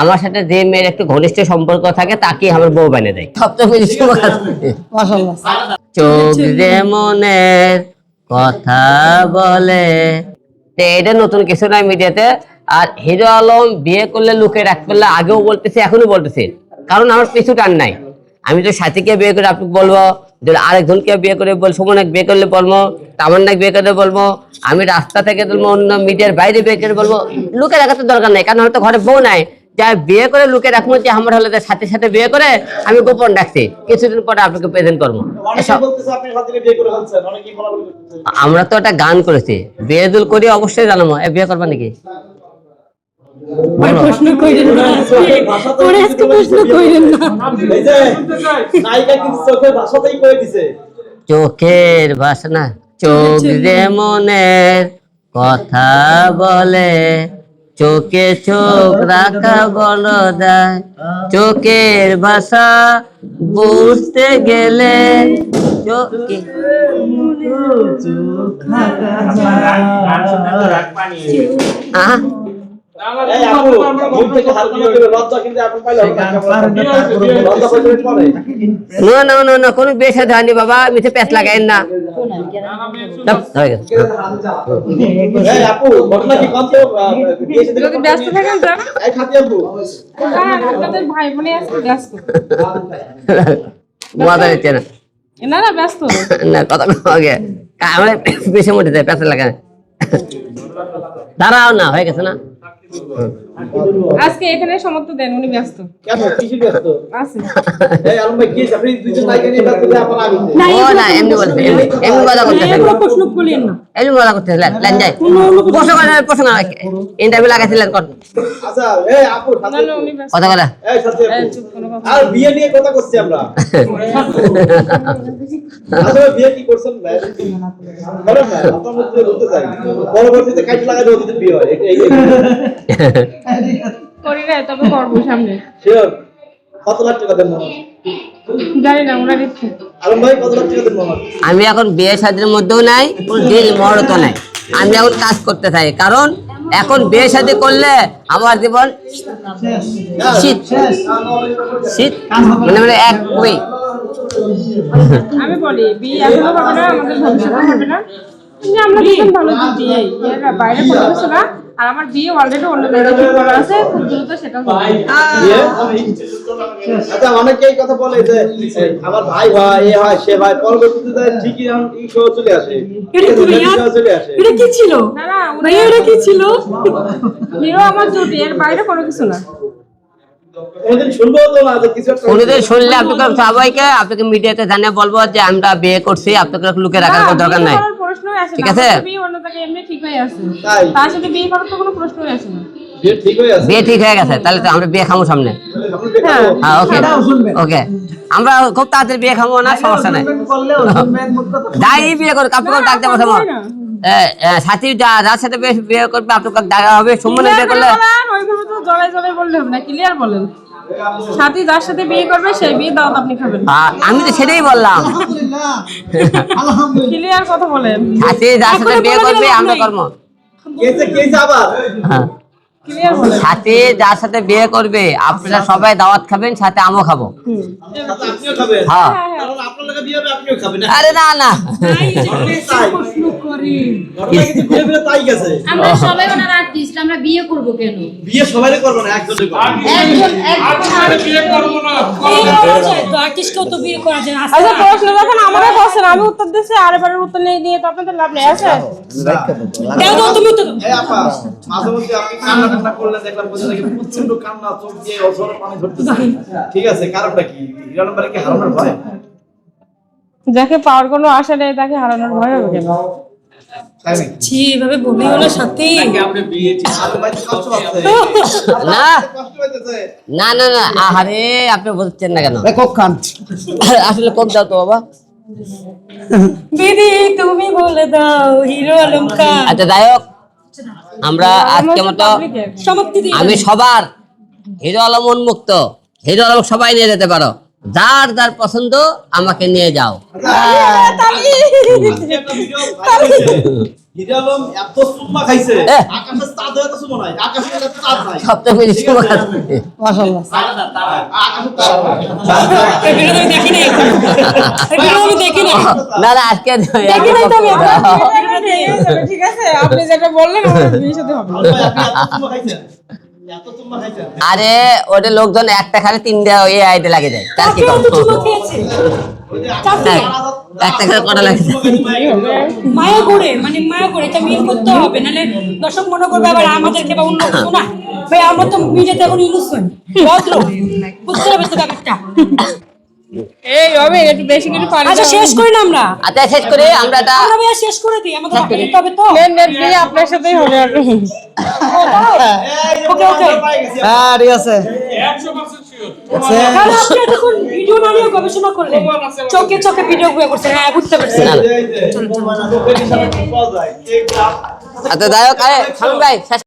আমার সাথে যে মেয়ের একটু ঘনিষ্ঠ সম্পর্ক থাকে তাকে আমার বউ বানিয়ে দেয়। চোখ কথা বলে। এটা নতুন কিছু নাই মিডিয়াতে। আর হিরো আলম বিয়ে করলে লুকে রাখতে পারলে আগেও বলতেছি, এখনও বলতেছে। কারণ আমার পিছু টান নাই। আমি তো সাথীকে বিয়ে করে আপনি বলব আরেকজনকে বিয়ে করে বল, সুমনাকে বিয়ে করলে বলব, তামান্নাকে বিয়ে করে বলব। আমি রাস্তা থেকে বলব অন্য মিডিয়ার বাইরে বিয়ে করে বলব লুকে রাখার তো দরকার নাই কারণ হয়তো ঘরে বউ নাই। যা বিয়ে করে লুকে রাখব যে আমার হলে সাথে সাথে বিয়ে করে আমি গোপন রাখছি। কিছুদিন পরে আপনাকে প্রেজেন্ট করব। আমরা তো একটা গান করেছি। বিয়ে দুল করি অবশ্যই জানাব। এ বিয়ে করবা নাকি? প্রশ্ন কইরেন না। ওরে আজকে প্রশ্ন কইরেন না। নায়িকা কিন্তু চোখের ভাষাতেই দিছে। চোখের বাসনা চোখ যে মনের কথা বলে চোখে চোখ রাখা বল যায় চোখের ভাষা বুঝতে গেলে চোখে কোনো বিয়ে সাথে বাবা মিথে প্যাঁচ লাগাইন না। দাঁড়াও না হয়ে গেছে না? আজকে এখানে সমাপ্ত দেন উনি ব্যস্ত। কেন? কিসে ব্যস্ত? আছে। এই আলম ভাই কি আপনি দুইজন নায়িকা নিয়ে ব্যস্ত যে আগে ও না এমনি বলছে এমনি এমনি মজা করতেছে প্রশ্ন করিয়েন না। এমনি মজা করতেছে লাইন যাই। প্রশ্ন করে প্রশ্ন ইন্টারভিউ লাগাইছিলেন কর। আচ্ছা এই আপু না সাথী না আপু। উনি ব্যস্ত। কথা বলে। এই সাথী এই, আপু চুপ কোনো কথা আর বিয়ে নিয়ে কথা করছি আমরা। আসলে বিয়ে কি করছেন ভাই? বলেন না আপনার মধ্যে বলতে চাই। পরবর্তীতে কাজ লাগাই দেবো বিয়ে হয়। এই- এই করি না তবে করব সামনে। কত লাখ টাকা দেন জানি না ওনার ইচ্ছে। আলম ভাই কত লাখ টাকা দেন? আমি এখন বিয়ে শাদীর মধ্যেও নাই ডিল মহরত নাই। আমি এখন কাজ করতে থাকি কারণ এখন বিয়ে শাদী করলে আমার জীবন শীত। শীত? মানে মানে এক ওই আমি বলি বিয়ে এখনও হবে না আমাদের ভবিষ্যতে হবে না। আমরা ভালো এর বাইরে কিছু না আর আমার বিয়ে অলরেডি অন্য জায়গায় ঠিক করা আছে খুব দ্রুত সেটা? আচ্ছা কথা বলে যে আমার ভাই হয় এ হয় সে হয় পরবর্তীতে ঠিকই এখন এই শো চলে আসে। এটা কি চলে আসে। এটা কি ছিল? না না এটা কি ছিল? হিরো আমার জুটি এর বাইরে কোনো কিছু না। কোনোদিন শুনব তো না যে কিছু একটা কোনোদিন শুনলে আপনাকে সবাইকে আপনাকে মিডিয়াতে জানিয়ে বলব যে আমরা বিয়ে করছি আপনাকে লুকে রাখার কোনো দরকার নাই। প্রশ্নই আসে ঠিক না। আছে? অন্য জায়গায় এমনি ঠিক হয়ে আছে। তার সাথে বিয়ে করার তো কোনো প্রশ্নই আসে না। বিয়ে ঠিক হয়ে বিয়ে গেছে তাহলে তো আমরা বিয়ে খাব সামনে। দেখাবো। হ্যাঁ। ওকে ওকে আমরা খুব তাড়াতাড়ি বিয়ে খাব না সমস্যা নাই। যাই বিয়ে করুক ডাক দেবো সময়। হয় না। সাথী যা যার সাথে বিয়ে- করবে আপনাকে দেখা হবে সুমনে বিয়ে করলে? জড়াই জড়াই বললে হবে না ক্লিয়ার বলেন। সাথী যার সাথে বিয়ে করবে সেই বিয়ে দাওয়াত আপনি খাবেন। আমি তো সেটাই বললাম। ক্লিয়ার কথা বলেন। সাথী যার সাথে বিয়ে করবে আমরা কর্ম কেসে কেসে আবার? হ্যাঁ। সাথে যার সাথে বিয়ে করবে আপনারা সবাই দাওয়াত খাবেন সাথে আমও খাব। হ্যাঁ। কারণ আপনার লাগে বিয়ে হবে আপনিও খাবেন আরে না না। তাই প্রশ্ন করি। ঘটনা কিন্তু ঘুরে ফিরে তাই গেছে। আমরা সবাই ওনার আর্টিস্ট আমরা বিয়ে করব কেন? বিয়ে সবাই করব না একজনে করব। একজন একজন আর্টিস্টকেও তো বিয়ে করা যায় আচ্ছা প্রশ্ন যখন আমাকে করছেন আমি উত্তর দিচ্ছি আর এবারের উত্তর নেই দিয়ে তো আপনাদের লাভ নেই আছে? দাও দাও তুমি তো এই আপা। মাঝে মধ্যে আপনি কান্না টান্না করলে দেখলাম বোঝা যায় প্রচণ্ড কান্না চোখ দিয়ে অঝরে পানি ধরতেছে ঠিক আছে কারণটা কি? হিরো কি হারানোর ভয়? যাকে পাওয়ার কোনো আশা নেই তাকে হারানোর ভয় হবে কেন? ছি এভাবে বলিও না সাথে আপনি বিয়ে ঠিক আলম ভাই তো কষ্ট পাচ্ছে। না। না না না আহারে আপনি বলছেন না কেন? কোক খান। আসলে কোক দাও তো বাবা। দিদি তুমি বলে দাও হিরো আলম খান। আচ্ছা যাই হোক। আমরা আজকে মতো আমি সবার হিরো আলম উন্মুক্ত। হিরো আলম সবাই নিয়ে যেতে পারো। যার যার পছন্দ আমাকে নিয়ে যাও। না না আজকে। ঠিক আছে? আপনি যেটা বললেন আরে ওটা লোকজন একটা খালে তিনটা ওই আইডে লাগে যায়। তার কি কেউ কম তো চুমো খেয়েছে। ওই যে চাপে। একটা খালে কটা লাগে চুম্মা খাইছে, মায়ের কাছে। মায়া করে মানে মায়া করে এটা মিল করতে হবে নাহলে দর্শক মনে করবে আবার আমাদেরকে বা অন্য না। ভাই আমার তো মিডিয়াতে এখন ইউজ হয় ভদ্র। বুঝতে হবে তো ব্যাপারটা? এই হবে একটু বেশি করে পানি আচ্ছা শেষ করি না আমরা? আচ্ছা শেষ করে আমরা এটা আমরা ভাইয়া শেষ করে দিই আমাদের বাকি হবে তো। নেন নেন আপনার সাথেই হবে আর ওকে, ওকে। হ্যাঁ ঠিক আছে। তাহলে আপনি এতক্ষণ ভিডিও না নিয়ে গবেষণা করলেন চোখে চোখে ভিডিও গুলো করছেন হ্যাঁ বুঝতে পারছি। গ্রাফ- আচ্ছা যাই হোক আরে, ভাই শেষ